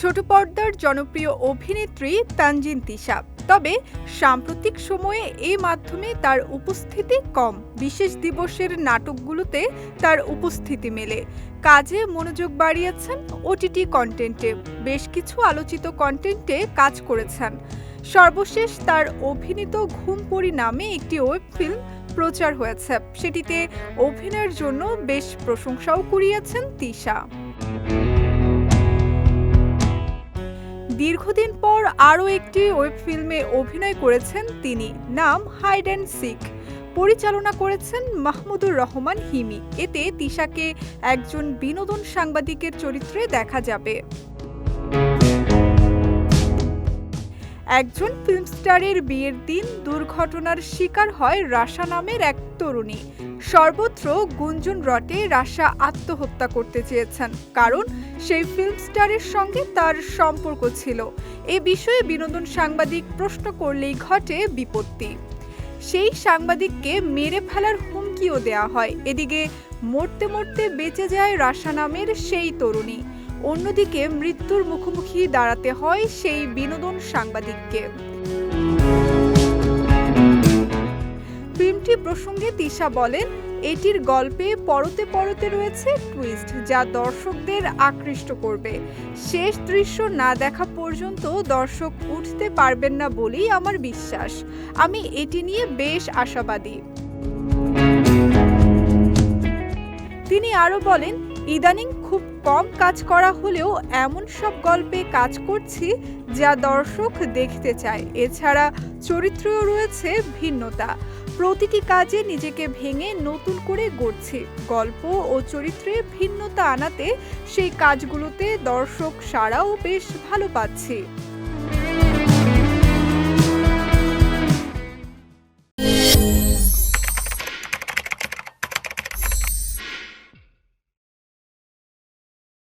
ছোট পর্দার জনপ্রিয় অভিনেত্রী তানজিন তিশা। তবে সাম্প্রতিক সময়ে এই মাধ্যমে তার উপস্থিতি কম। বিশেষ দিবসের নাটকগুলোতে তার উপস্থিতি মেলে। কাজে মনোযোগ বাড়িয়েছেন ওটিটি কন্টেন্টে বেশ কিছু আলোচিত কন্টেন্টে কাজ করেছেন। সর্বশেষ তার অভিনীত ঘুমপড়ি নামে একটি ওয়েব ফিল্ম প্রচার হয়েছে। সেটিতে অভিনয়ের জন্য বেশ প্রশংসাও কুড়িয়েছেন তিশা। দীর্ঘদিন পর আরও একটি ওয়েব ফিল্মে অভিনয় করেছেন তিনি, নাম হাইড অ্যান্ড সিক পরিচালনা করেছেন মাহমুদুর রহমান হিমি। এতে তিশাকে একজন বিনোদন সাংবাদিকের চরিত্রে দেখা যাবে। একজন ফিল্ম স্টারের বিয়ের দিন দুর্ঘটনার শিকার হয় রাশা নামের এক তরুণী। সর্বত্র গুঞ্জন রটে রাশা আত্মহত্যা করতে চেয়েছেন, কারণ সেই ফিল্ম স্টারের সঙ্গে তার সম্পর্ক ছিল। এ বিষয়ে বিনোদন সাংবাদিক প্রশ্ন করলেই ঘটে বিপত্তি। সেই সাংবাদিককে মেরে ফেলার হুমকিও দেয়া হয়। এদিকে মরতে মরতে বেঁচে যায় রাশা নামের সেই তরুণী। অন্যদিকে মৃত্যুর মুখোমুখি দাঁড়াতে হয় সেই বিনোদন সাংবাদিককে। ফিল্মটি প্রসঙ্গে তিশা বলেন, এটির গল্পে পরতে পরতে রয়েছে টুইস্ট যা দর্শকদের আকৃষ্ট করবে। শেষ দৃশ্য না দেখা পর্যন্ত দর্শক উঠতে পারবেন না বলেই আমার বিশ্বাস। আমি এটি নিয়ে বেশ আশাবাদী। তিনি আরও বলেন ইদানিং খুব কম কাজ করা হলেও এমন সব গল্পে কাজ করছি যা দর্শক দেখতে চায়। এছাড়া চরিত্রও রয়েছে ভিন্নতা। প্রতিটি কাজে নিজেকে ভেঙে নতুন করে গড়ছি। গল্প ও চরিত্রে ভিন্নতা আনাতে সেই কাজগুলোতে দর্শক সারাও বেশ ভালো পাচ্ছি।